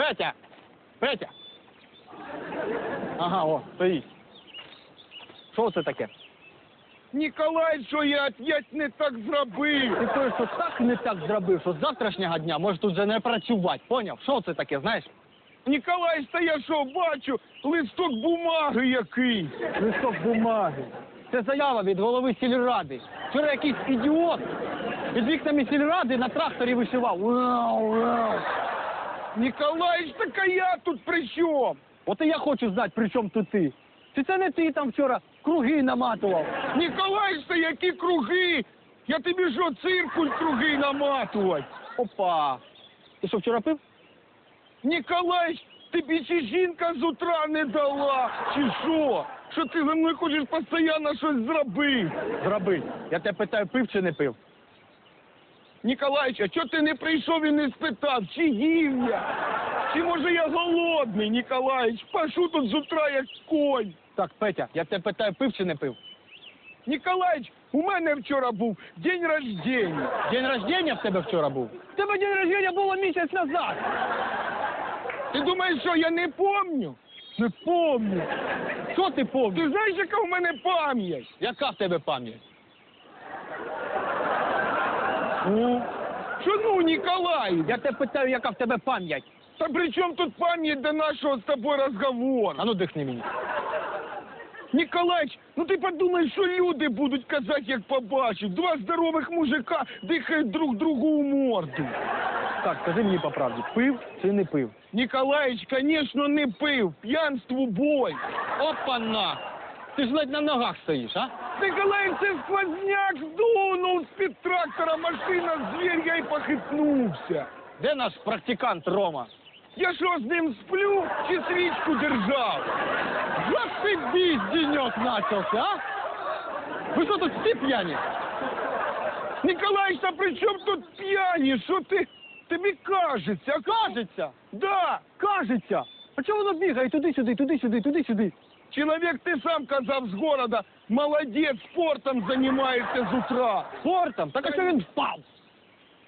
Петя! Петя! Ага, о, стоїть. Що це таке? Ніколай, що я опять не так зробив. Ти той, що так не так зробив, що з завтрашнього дня може тут вже не працювати. Поняв? Що це таке, знаєш? Ніколай, та я що бачу, листок бумаги якийсь. Листок бумаги. Це заява від голови сільради. Вчора якийсь ідіот під вікнами сільради на тракторі вишивав. Уау, уау. Ніколаїч, так а я тут при чому? От і я хочу знати, при чому тут ти. Чи це не ти там вчора круги наматував? Ніколаїч, та які круги? Я тобі що, циркуль круги наматувати? Опа. Ти що, вчора пив? Ніколаїч, тобі чи жінка з утра не дала, чи що? Що ти за мною хочеш постійно щось зробити? Зроби. Я тебе питаю, пив чи не пив? Ніколаїч, а чого ти не прийшов і не спитав, чи їв я? Чи може я голодний, Ніколаїч? Пашу тут з утра як конь. Так, Петя, я тебе питаю, пив чи не пив? Ніколаїч, у мене вчора був день рождення. День рождения в тебе вчора був? В тебе день рождения було місяць назад. Ти думаєш, що я не помню? Не помню. Що ти помниш? Ти знаєш, яка в мене пам'ять? Яка в тебе пам'ять? Ну? Що ну, Ніколаїв? Я тебе питаю, яка в тебе пам'ять? Та при чому тут пам'ять до нашого з тобою розговору? А ну дихни мені. Ніколаїч, ну ти подумай, що люди будуть казати, як побачать. Два здорових мужика дихають друг другу у морду. Так, скажи мені по правді, пив чи не пив? Ніколаїч, звісно, не пив. П'янству бой. Опа-на! Ти ж ледь на ногах стоїш, а? Ніколаїч, це сквозняк здунув з-під трактора машина, звір, я й похитнувся. Де наш практикант Рома? Я що з ним сплю чи свічку держав? Зашибись, денек начався, а? Ви що тут всі п'яні? Ніколаїч, та при чому тут п'яні? Що ти тобі кажеться? Кажеться, Да, кажеться. А чого воно бігає туди-сюди, туди-сюди, туди-сюди? чоловік, ти сам казав з города, молодець, спортом займається з утра. Спортом? Так а що він впав?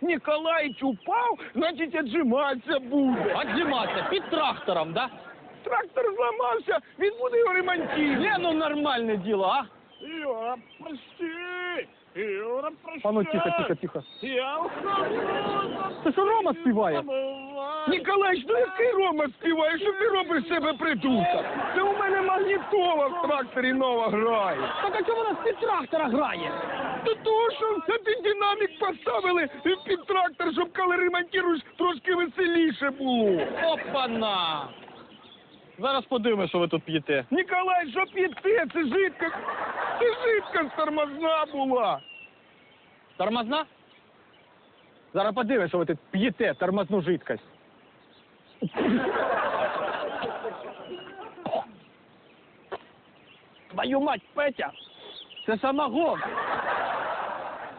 Ніколаїч упав, значить отжиматися буде. Отжиматися під трактором, да? Трактор зламався, він буде його ремонтувати. Не, ну нормальне діло, а? Юра, прости! Юра, прости! А ну тихо, тихо, тихо. Я ухожу! Це що Рома співає? Ніколаїч, ну який Рома співає? Що ти робиш з себе придурка? Це у мене магнітола в тракторі нова грає. Так а чого вона з під трактора грає? Та того, що це ти динамік поставили під трактор, щоб коли ремонтуєш, трошки веселіше було. Опа-на! Зараз подивимось, що ви тут п'єте. Ніколай, що п'єте? Це жидка, це жидкость тормозна була. Тормозна? Зараз подивимось, що ви тут п'єте тормозну жидкость. Твою мать, Петя! Це самогон!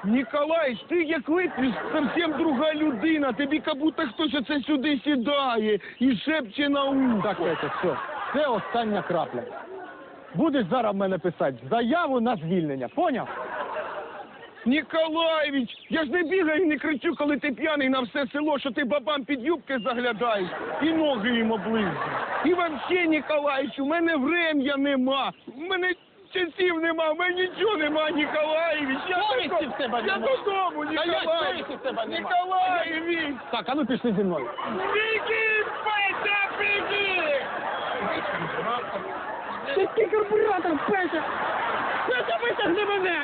Ніколай, ти як вип'єш, зовсім друга людина. Тобі як будто хтось оце сюди сідає і шепче на ухо. Так, Петя, все. Це остання крапля. Будеш зараз в мене писати заяву на звільнення, поняв? Ніколаєвич, я ж не бігаю і не кричу, коли ти п'яний на все село, що ти бабам під юбки заглядаєш і ноги їм облизуєш. І вообще, Ніколаївич, у мене врем'я нема. У мене часів нема, у мене нічого нема, Ніколаєвич. Я, Совісті додому- в тебе я нема. додому, Та я Ніколаєвич. совісті в тебе нема. Ніколаєвич. Так, а ну пішли зі мною. Біги, Петя, біги! Ти карбуратор, Петя! Петя, витягни мене!